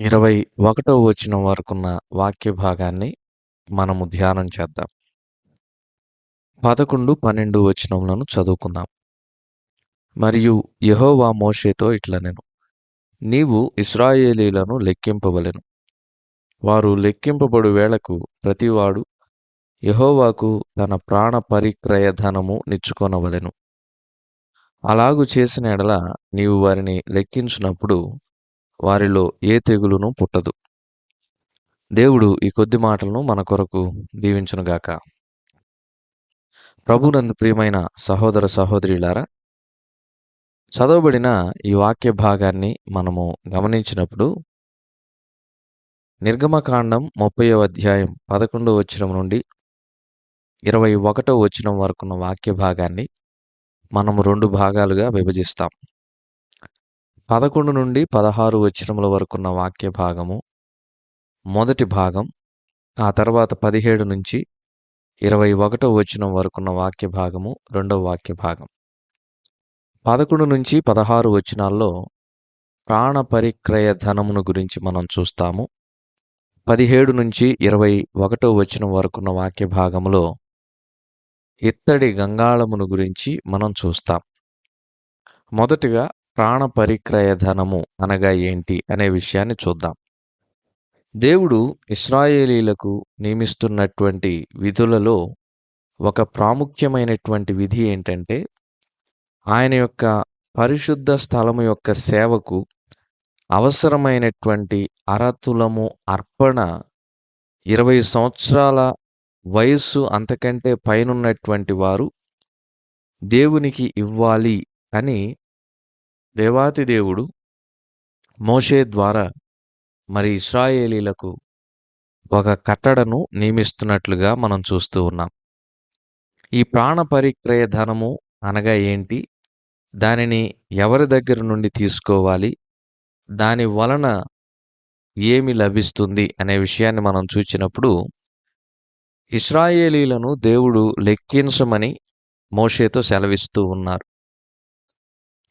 ఇరవై ఒకటో వచనం వరకున్న వాక్య భాగాన్ని మనము ధ్యానం చేద్దాం. పదకొండు పన్నెండు వచనములను చదువుకుందాం. మరియు యహోవా మోషేతో ఇట్ల నేను నీవు ఇస్రాయేలీలను లెక్కింపవలెను. వారు లెక్కింపబడు వేళకు ప్రతివాడు యహోవాకు తన ప్రాణ పరిక్రయ ధనము నిచ్చుకొనవలెను. అలాగు చేసిన ఎడల నీవు వారిని లెక్కించినప్పుడు వారిలో ఏ తెగులును పుట్టదు. దేవుడు ఈ కొద్ది మాటలను మన కొరకు దీవించునుగాక. ప్రభునందు ప్రియమైన సహోదర సహోదరులారా చదవబడిన ఈ వాక్య భాగాన్ని మనము గమనించినప్పుడు నిర్గమకాండం ముప్పయో అధ్యాయం పదకొండవ వచనం నుండి ఇరవై ఒకటో వచనం వరకున్న వాక్య భాగాన్ని మనము రెండు భాగాలుగా విభజిస్తాం. పదకొండు నుండి పదహారు వచనముల వరకున్న వాక్య భాగము. మొదటి భాగం ఆ తర్వాత పదిహేడు నుంచి ఇరవై ఒకటో వచనం వరకున్న వాక్య భాగము రెండవ వాక్య భాగం. పదకొండు నుంచి పదహారు వచనాల్లో ప్రాణ పరిక్రయ ధనమును గురించి మనం చూస్తాము. పదిహేడు నుంచి ఇరవై ఒకటో వచనం వరకున్న వాక్య భాగంలో ఇత్తడి గంగాళమును గురించి మనం చూస్తాం. మొదటిగా ప్రాణ పరిక్రయ ధనము అనగా ఏంటి అనే విషయాన్ని చూద్దాం. దేవుడు ఇస్రాయేలీలకు నియమిస్తున్నటువంటి విధులలో ఒక ప్రాముఖ్యమైనటువంటి విధి ఏంటంటే ఆయన యొక్క పరిశుద్ధ స్థలము యొక్క సేవకు అవసరమైనటువంటి అరతులము అర్పణ ఇరవై సంవత్సరాల వయస్సు అంతకంటే పైనున్నటువంటి వారు దేవునికి ఇవ్వాలి అని దేవాతి దేవుడు మోషే ద్వారా మరి ఇస్రాయేలీలకు ఒక కట్టడను నియమిస్తున్నట్లుగా మనం చూస్తూ ఉన్నాం. ఈ ప్రాణ పరిక్రయ ధనము అనగా ఏంటి? దానిని ఎవరి దగ్గర నుండి తీసుకోవాలి? దాని వలన ఏమి లభిస్తుంది? అనే విషయాన్ని మనం చూచినప్పుడు ఇస్రాయేలీలను దేవుడు లెక్కించమని మోషేతో సెలవిస్తూ ఉన్నారు.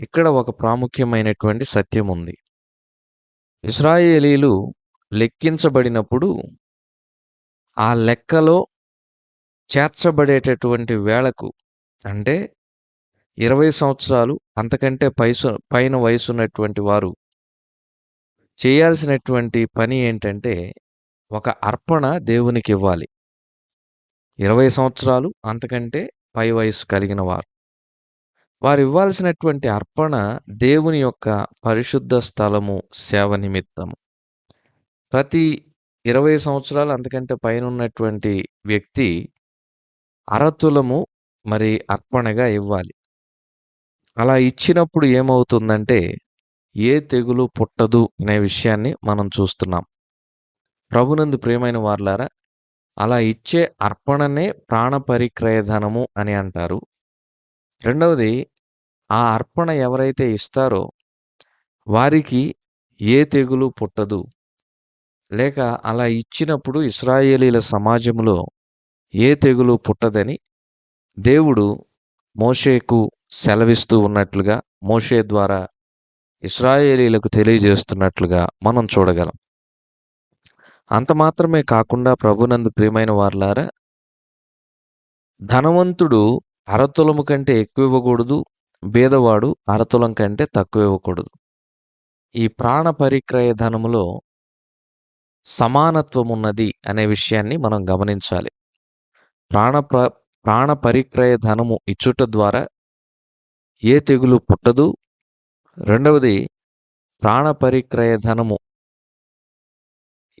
ఇక్కడ ఒక ప్రాముఖ్యమైనటువంటి సత్యం ఉంది ఇస్రాయేలీలు లెక్కించబడినప్పుడు ఆ లెక్కలో చేర్చబడేటటువంటి వేళకు అంటే ఇరవై సంవత్సరాలు అంతకంటే పైసు పైన వయసున్నటువంటి వారు చేయాల్సినటువంటి పని ఏంటంటే ఒక అర్పణ దేవునికి ఇవ్వాలి ఇరవై సంవత్సరాలు అంతకంటే పై వయసు కలిగిన వారు. వారు ఇవ్వాల్సినటువంటి అర్పణ దేవుని యొక్క పరిశుద్ధ స్థలము సేవ నిమిత్తము. ప్రతి ఇరవై సంవత్సరాలు అంతకంటే పైన ఉన్నటువంటి వ్యక్తి అరతులము మరి అర్పణగా ఇవ్వాలి. అలా ఇచ్చినప్పుడు ఏమవుతుందంటే ఏ తెగులు పుట్టదు అనే విషయాన్ని మనం చూస్తున్నాం. ప్రభునందు ప్రియమైన వార్లారా అలా ఇచ్చే అర్పణనే ప్రాణ పరిక్రయ ధనము అని అంటారు. రెండవది ఆ అర్పణ ఎవరైతే ఇస్తారో వారికి ఏ తెగులు పుట్టదు. లేక అలా ఇచ్చినప్పుడు ఇస్రాయేలీల సమాజంలో ఏ తెగులు పుట్టదని దేవుడు మోషేకు సెలవిస్తూ ఉన్నట్లుగా మోషే ద్వారా ఇస్రాయేలీలకు తెలియజేస్తున్నట్లుగా మనం చూడగలం. అంత మాత్రమే కాకుండా ప్రభునందు ప్రియమైన వార్లారా ధనవంతుడు అరతులము కంటే ఎక్కువ ఇవ్వకూడదు బేదవాడు అరతులం కంటే తక్కువ ఇవ్వకూడదు ఈ ప్రాణ పరిక్రయ ధనములో సమానత్వం ఉన్నది అనే విషయాన్ని మనం గమనించాలి. ప్రాణ ప్ర ప్రాణ పరిక్రయ ధనము ఇచ్చుట ద్వారా ఏ తెగులు పుట్టదు. రెండవది ప్రాణ పరిక్రయ ధనము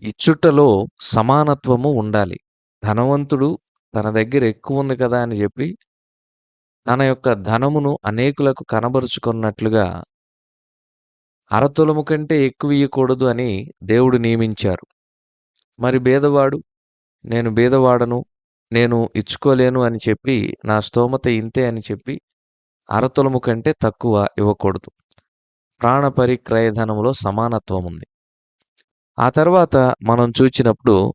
ఇచ్చుటలో సమానత్వము ఉండాలి. ధనవంతుడు తన దగ్గర ఎక్కువ ఉంది కదా అని చెప్పి తన యొక్క ధనమును అనేకులకు కనబరుచుకున్నట్లుగా అరతులము కంటే ఎక్కువ ఇయ్యకూడదు అని దేవుడు నియమించారు. మరి బేదవాడు నేను బేదవాడను నేను ఇచ్చుకోలేను అని చెప్పి నా స్తోమత ఇంతే అని చెప్పి అరతులము కంటే తక్కువ ఇవ్వకూడదు. ప్రాణ సమానత్వం ఉంది ఆ తర్వాత మనం చూచినప్పుడు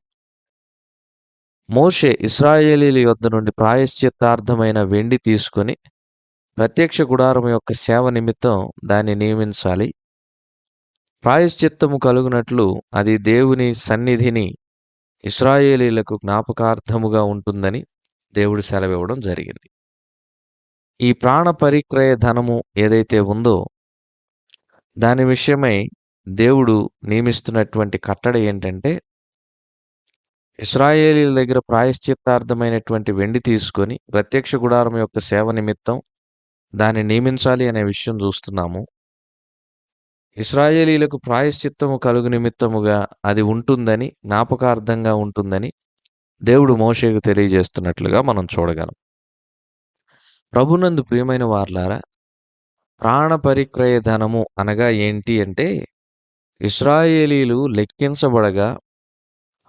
మోషే ఇస్రాయేలీల యొద్ద నుండి ప్రాయశ్చిత్తార్థమైన వెండి తీసుకొని ప్రత్యక్ష గుడారం యొక్క సేవ నిమిత్తం దాన్ని నియమించాలి. ప్రాయశ్చిత్తము కలుగునట్లు అది దేవుని సన్నిధిని ఇస్రాయేలీలకు జ్ఞాపకార్థముగా ఉంటుందని దేవుడు సెలవివ్వడం జరిగింది. ఈ ప్రాణ పరిక్రయ ధనము ఏదైతే ఉందో దాని విషయమై దేవుడు నియమిస్తున్నటువంటి కట్టడ ఏంటంటే ఇస్రాయేలీల దగ్గర ప్రాయశ్చిత్తార్థమైనటువంటి వెండి తీసుకొని ప్రత్యక్ష గుడారం యొక్క సేవ నిమిత్తం దాన్ని నియమించాలి అనే విషయం చూస్తున్నాము. ఇస్రాయేలీలకు ప్రాయశ్చిత్తము కలుగు నిమిత్తముగా అది ఉంటుందని జ్ఞాపకార్థంగా ఉంటుందని దేవుడు మోషేకు తెలియజేస్తున్నట్లుగా మనం చూడగలం. ప్రభునందు ప్రియమైన వార్లారా ప్రాణ పరిక్రయ ధనము అనగా ఏంటి అంటే ఇస్రాయేలీలు లెక్కించబడగా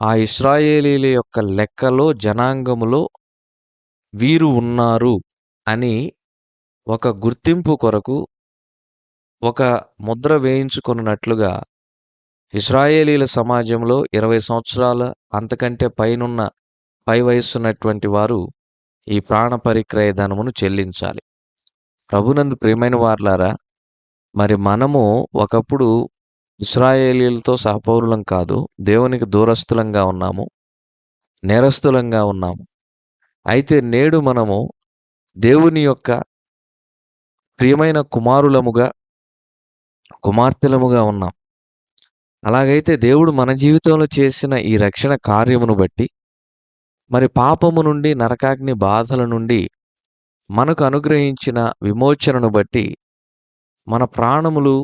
ఆ ఇస్రాయేలీల యొక్క లెక్కలో జనాంగములో వీరు ఉన్నారు అని ఒక గుర్తింపు కొరకు ఒక ముద్ర వేయించుకున్నట్లుగా ఇస్రాయేలీల సమాజంలో ఇరవై సంవత్సరాల అంతకంటే పైనున్న పై వయస్సున్నటువంటి వారు ఈ ప్రాణ పరిక్రయ ధనమును చెల్లించాలి. ప్రభునందు ప్రియమైన వార్లారా మరి మనము ఒకప్పుడు ఇస్రాయేలీలతో సహపౌరులం కాదు దేవునికి దూరస్థులంగా ఉన్నాము నేరస్తులంగా ఉన్నాము. అయితే నేడు మనము దేవుని యొక్క ప్రియమైన కుమారులముగా కుమార్తెలముగా ఉన్నాం. అలాగైతే దేవుడు మన జీవితంలో చేసిన ఈ రక్షణ కార్యమును బట్టి మరి పాపము నుండి నరకాగ్ని బాధల నుండి మనకు అనుగ్రహించిన విమోచనను బట్టి మన ప్రాణములు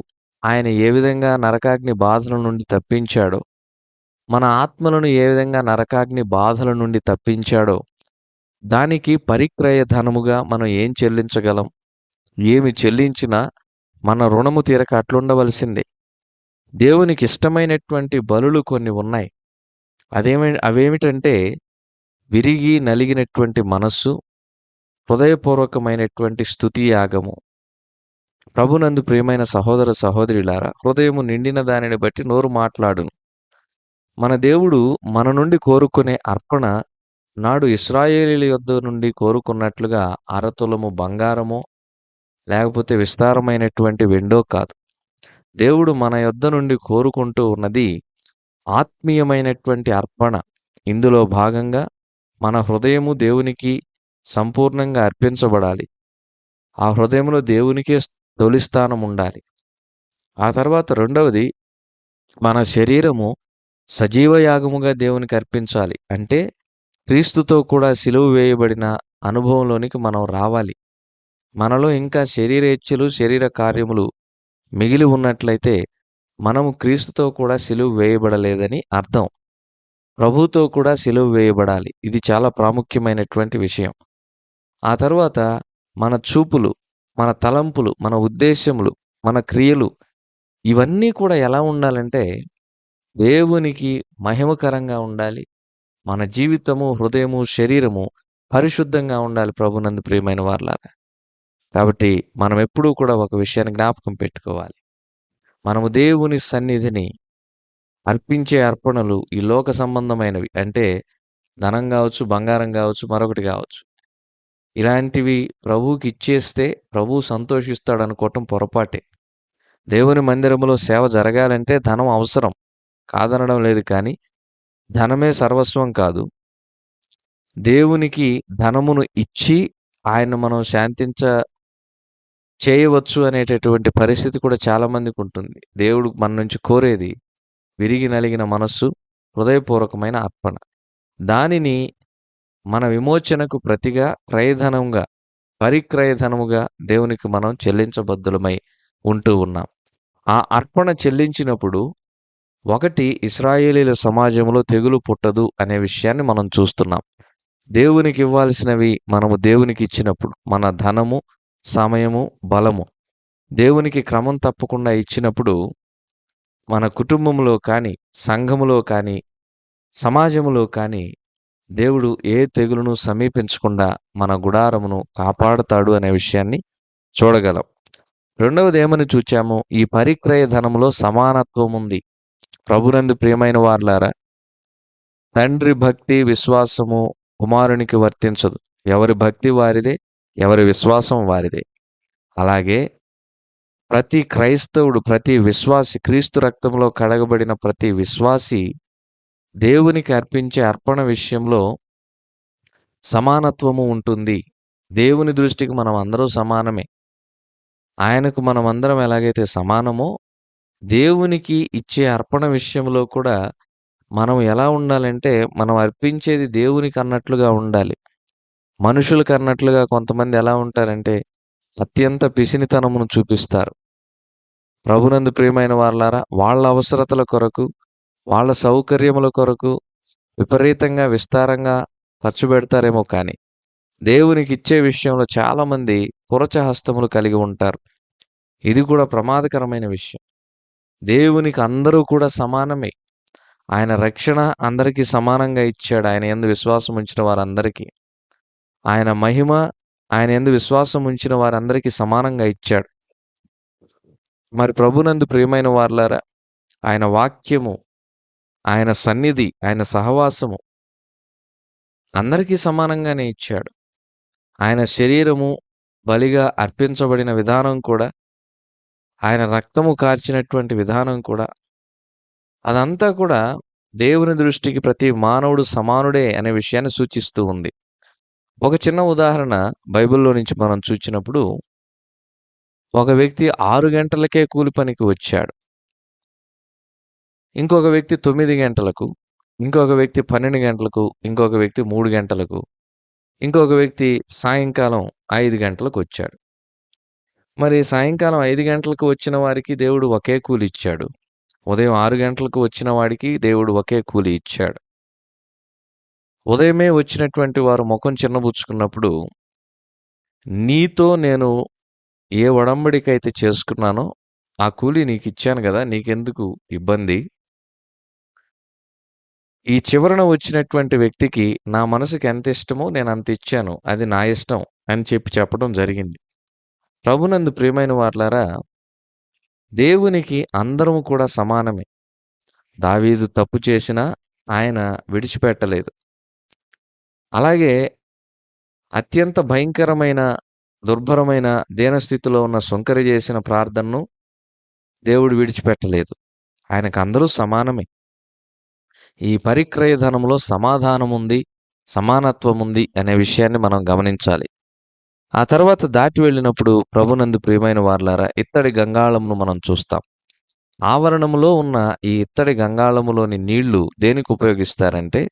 ఆయన ఏ విధంగా నరకాగ్ని బాధల నుండి తప్పించాడో మన ఆత్మలను ఏ విధంగా నరకాగ్ని బాధల నుండి తప్పించాడో దానికి పరిక్రయ ధనముగా మనం ఏం చెల్లించగలం? ఏమి చెల్లించినా మన రుణము తీరక అట్లుండవలసిందే. దేవునికి ఇష్టమైనటువంటి బలులు కొన్ని ఉన్నాయి. అదేమి అవేమిటంటే విరిగి నలిగినటువంటి మనస్సు హృదయపూర్వకమైనటువంటి స్థుతి యాగము. ప్రభునందు ప్రియమైన సహోదర సహోదరులారా హృదయము నిండిన దానిని బట్టి నోరు మాట్లాడును. మన దేవుడు మన నుండి కోరుకునే అర్పణ నాడు ఇస్రాయేలీల యొద్ద నుండి కోరుకున్నట్లుగా అరతులము బంగారమో లేకపోతే విస్తారమైనటువంటి వెండో కాదు. దేవుడు మన యొద్ద నుండి కోరుకుంటూ ఉన్నది ఆత్మీయమైనటువంటి అర్పణ. ఇందులో భాగంగా మన హృదయము దేవునికి సంపూర్ణంగా అర్పించబడాలి. ఆ హృదయంలో దేవునికే తొలి స్థానం ఉండాలి. ఆ తర్వాత రెండవది మన శరీరము సజీవ యాగముగా దేవునికి అర్పించాలి. అంటే క్రీస్తుతో కూడా సిలువ వేయబడిన అనుభవంలోనికి మనం రావాలి. మనలో ఇంకా శరీర ఇచ్చలు శరీర కార్యములు మిగిలి ఉన్నట్లయితే మనము క్రీస్తుతో కూడా సిలువ వేయబడలేదని అర్థం. ప్రభుతో కూడా సిలువ వేయబడాలి. ఇది చాలా ప్రాముఖ్యమైనటువంటి విషయం. ఆ తర్వాత మన చూపులు మన తలంపులు మన ఉద్దేశములు మన క్రియలు ఇవన్నీ కూడా ఎలా ఉండాలంటే దేవునికి మహిమకరంగా ఉండాలి. మన జీవితము హృదయము శరీరము పరిశుద్ధంగా ఉండాలి ప్రభునందు ప్రియమైన వారిలాగా కాబట్టి మనం ఎప్పుడూ కూడా ఒక విషయాన్ని జ్ఞాపకం పెట్టుకోవాలి. మనము దేవుని సన్నిధిని అర్పించే అర్పణలు ఈ లోక సంబంధమైనవి. అంటే ధనం కావచ్చు బంగారం కావచ్చు మరొకటి కావచ్చు. ఇలాంటివి ప్రభువుకి ఇచ్చేస్తే ప్రభువు సంతోషిస్తాడు అనుకోవటం పొరపాటే. దేవుని మందిరములో సేవ జరగాలంటే ధనం అవసరం. కాదనడం లేదు కానీ ధనమే సర్వస్వం కాదు. దేవునికి ధనమును ఇచ్చి ఆయన మనం శాంతించ చేయవచ్చు అనేటటువంటి పరిస్థితి కూడా చాలామందికి ఉంటుంది. దేవుడు మన నుంచి కోరేది విరిగి నలిగిన మనస్సు హృదయపూర్వకమైన అర్పణ. దానిని మన విమోచనకు ప్రతిగా క్రయధనంగా పరిక్రయధనముగా దేవునికి మనం చెల్లించబద్దులమై ఉంటూ ఉన్నాం. ఆ అర్పణ చెల్లించినప్పుడు ఒకటి ఇస్రాయేలీల సమాజంలో తెగులు పుట్టదు అనే విషయాన్ని మనం చూస్తున్నాం. దేవునికి ఇవ్వాల్సినవి మనము దేవునికి ఇచ్చినప్పుడు మన ధనము సమయము బలము. దేవునికి క్రమం తప్పకుండా ఇచ్చినప్పుడు మన కుటుంబంలో కానీ సంఘములో కానీ సమాజంలో కానీ దేవుడు ఏ తెగులును సమీపించకుండా మన గుడారమును కాపాడుతాడు అనే విషయాన్ని చూడగలం. రెండవది ఏమని చూచాము? ఈ పరిక్రయ ధనంలో సమానత్వం ఉంది. ప్రభునందు ప్రియమైన వార్లారా తండ్రి భక్తి విశ్వాసము కుమారునికి వర్తించదు. ఎవరి భక్తి వారిదే ఎవరి విశ్వాసం వారిదే. అలాగే ప్రతి క్రైస్తవుడు ప్రతి విశ్వాసి క్రీస్తు రక్తంలో కడగబడిన ప్రతి విశ్వాసి దేవునికి అర్పించే అర్పణ విషయంలో సమానత్వము ఉంటుంది. దేవుని దృష్టికి మనం అందరూ సమానమే. ఆయనకు మనం అందరం ఎలాగైతే సమానమో దేవునికి ఇచ్చే అర్పణ విషయంలో కూడా మనం ఎలా ఉండాలంటే మనం అర్పించేది దేవునికి అన్నట్లుగా ఉండాలి. మనుషులకు అన్నట్లుగా కొంతమంది ఎలా ఉంటారంటే అత్యంత పిసినితనమును చూపిస్తారు. ప్రభునందు ప్రియమైన వాళ్ళారా వాళ్ళ అవసరతల కొరకు వాళ్ళ సౌకర్యముల కొరకు విపరీతంగా విస్తారంగా ఖర్చు పెడతారేమో కానీ దేవునికి ఇచ్చే విషయంలో చాలామంది పురచ హస్తములు కలిగి ఉంటారు. ఇది కూడా ప్రమాదకరమైన విషయం. దేవునికి అందరూ కూడా సమానమే. ఆయన రక్షణ అందరికీ సమానంగా ఇచ్చాడు. ఆయన ఎందు విశ్వాసం ఉంచిన వారందరికీ. ఆయన మహిమ ఆయన ఎందు విశ్వాసం ఉంచిన వారందరికీ సమానంగా ఇచ్చాడు. మరి ప్రభునందు ప్రియమైన వార్లారా ఆయన వాక్యము ఆయన సన్నిధి ఆయన సహవాసము అందరికీ సమానంగానే ఇచ్చాడు. ఆయన శరీరము బలిగా అర్పించబడిన విధానం కూడా ఆయన రక్తము కార్చినటువంటి విధానం కూడా అదంతా కూడా దేవుని దృష్టికి ప్రతి మానవుడు సమానుడే అనే విషయాన్ని సూచిస్తూ ఉంది. ఒక చిన్న ఉదాహరణ బైబిల్లో నుంచి మనం చూచినప్పుడు ఒక వ్యక్తి ఆరు గంటలకే కూలి పనికి వచ్చాడు. ఇంకొక వ్యక్తి తొమ్మిది గంటలకు ఇంకొక వ్యక్తి పన్నెండు గంటలకు ఇంకొక వ్యక్తి మూడు గంటలకు ఇంకొక వ్యక్తి సాయంకాలం ఐదు గంటలకు వచ్చాడు. మరి సాయంకాలం ఐదు గంటలకు వచ్చిన వారికి దేవుడు ఒకే కూలి ఇచ్చాడు. ఉదయం ఆరు గంటలకు వచ్చిన వాడికి దేవుడు ఒకే కూలి ఇచ్చాడు. ఉదయమే వచ్చినటువంటి వారు ముఖం చిన్నబుచ్చుకున్నప్పుడు నీతో నేను ఏ ఒడంబడికైతే చేసుకున్నానో ఆ కూలి నీకు ఇచ్చాను కదా నీకెందుకు ఇబ్బంది? ఈ చివరన వచ్చినటువంటి వ్యక్తికి నా మనసుకి ఎంత ఇష్టమో నేను అంత ఇచ్చాను అది నా ఇష్టం అని చెప్పి చెప్పడం జరిగింది. ప్రభునందు ప్రియమైన వార్లారా దేవునికి అందరము కూడా సమానమే. దావీదు తప్పు చేసినా ఆయన విడిచిపెట్టలేదు. అలాగే అత్యంత భయంకరమైన దుర్భరమైన దీనస్థితిలో ఉన్న సుంకరి చేసిన ప్రార్థనను దేవుడు విడిచిపెట్టలేదు. ఆయనకు అందరూ సమానమే. ఈ పరిక్రయ ధనంలో సమాధానం ఉంది సమానత్వం ఉంది అనే విషయాన్ని మనం గమనించాలి. ఆ తర్వాత దాటి వెళ్ళినప్పుడు ప్రభునందు ప్రియమైన వార్లారా ఇత్తడి గంగాళమును మనం చూస్తాం. ఆవరణములో ఉన్న ఈ ఇత్తడి గంగాళములోని నీళ్ళు దేనికి ఉపయోగిస్తారంటే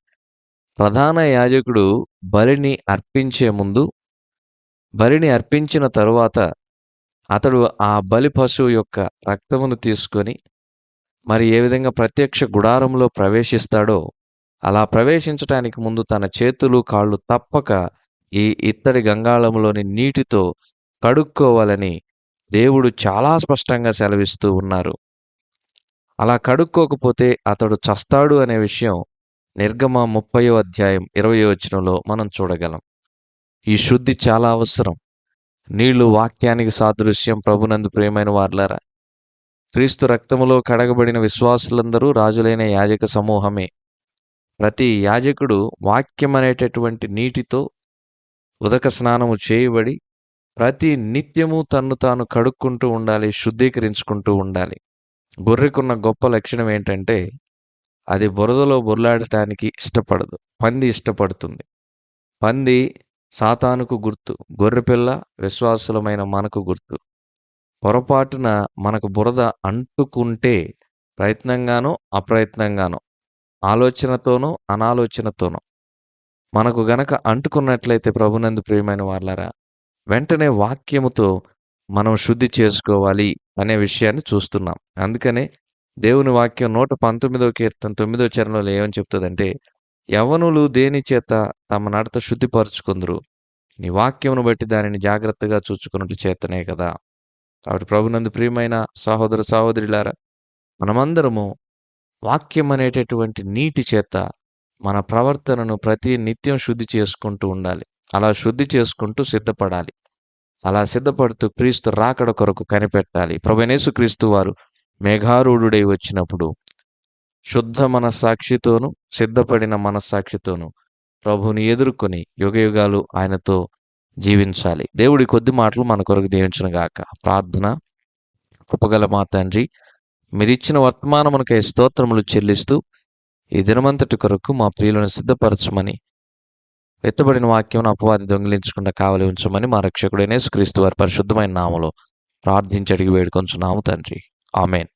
ప్రధాన యాజకుడు బలిని అర్పించే ముందు బలిని అర్పించిన తరువాత అతడు ఆ బలి పశువు యొక్క రక్తమును తీసుకొని మరి ఏ విధంగా ప్రత్యక్ష గుడారంలో ప్రవేశిస్తాడో అలా ప్రవేశించటానికి ముందు తన చేతులు కాళ్ళు తప్పక ఈ ఇత్తడి గంగాళములోని నీటితో కడుక్కోవాలని దేవుడు చాలా స్పష్టంగా సెలవిస్తూ ఉన్నారు. అలా కడుక్కోకపోతే అతడు చస్తాడు అనే విషయం నిర్గమ ముప్పయో అధ్యాయం ఇరవై వచనంలో మనం చూడగలం. ఈ శుద్ధి చాలా అవసరం. నీళ్ళు వాక్యానికి సాదృశ్యం ప్రభునందు ప్రేమైన వార్లారా క్రీస్తు రక్తములో కడగబడిన విశ్వాసులందరూ రాజులైన యాజక సమూహమే. ప్రతి యాజకుడు వాక్యం అనేటటువంటి నీటితో ఉదక స్నానము చేయబడి ప్రతి నిత్యము తన్ను తాను కడుక్కుంటూ ఉండాలి శుద్ధీకరించుకుంటూ ఉండాలి. గొర్రెకున్న గొప్ప లక్షణం ఏంటంటే అది బురదలో బొర్లాడటానికి ఇష్టపడదు పంది ఇష్టపడుతుంది. పంది సాతానుకు గుర్తు గొర్రెపిల్ల విశ్వాసులమైన మనకు గుర్తు. పొరపాటున మనకు బురద అంటుకుంటే ప్రయత్నంగానో అప్రయత్నంగానో ఆలోచనతోనో అనాలోచనతోనో మనకు గనక అంటుకున్నట్లయితే ప్రభునందు ప్రియమైన వాళ్ళరా వెంటనే వాక్యముతో మనం శుద్ధి చేసుకోవాలి అనే విషయాన్ని చూస్తున్నాం. అందుకనే దేవుని వాక్యం నూట పంతొమ్మిదో కీర్తన తొమ్మిదో చరణంలో ఏమని చెప్తుందంటే యవనులు దేని చేత తమ నడత శుద్ధిపరుచుకుందరు? నీ వాక్యమును బట్టి దానిని జాగ్రత్తగా చూచుకున్నట్టు చేతనే కదా. కాబట్టి ప్రభునందు ప్రియమైన సహోదర సహోదరులారా మనమందరము వాక్యం అనేటటువంటి నీటి చేత మన ప్రవర్తనను ప్రతి నిత్యం శుద్ధి చేసుకుంటూ ఉండాలి. అలా శుద్ధి చేసుకుంటూ సిద్ధపడాలి. అలా సిద్ధపడుతూ క్రీస్తు రాకడ కొరకు కనిపెట్టాలి. ప్రభునేసు క్రీస్తు వారు మేఘారూఢుడై వచ్చినప్పుడు శుద్ధ మనస్సాక్షితోనూ సిద్ధపడిన మనస్సాక్షితోనూ ప్రభుని ఎదుర్కొని యుగయుగాలు ఆయనతో జీవించాలి. దేవుడి కొద్ది మాటలు మన కొరకు దీవించను గాక. ప్రార్థన కృపగల మా తండ్రి మీరిచ్చిన వర్తమానమునకై స్తోత్రములు చెల్లిస్తూ ఈ దినమంతటి కొరకు మా ప్రియులను సిద్ధపరచమని ఎత్తబడిన వాక్యం అపవాది దొంగిలించకుండా కావలి ఉంచమని మా రక్షకుడైన క్రీస్తు వారి పరిశుద్ధమైన నామలో ప్రార్థించడిగి వేడుకొంచున్నాము తండ్రి. ఆమెన్.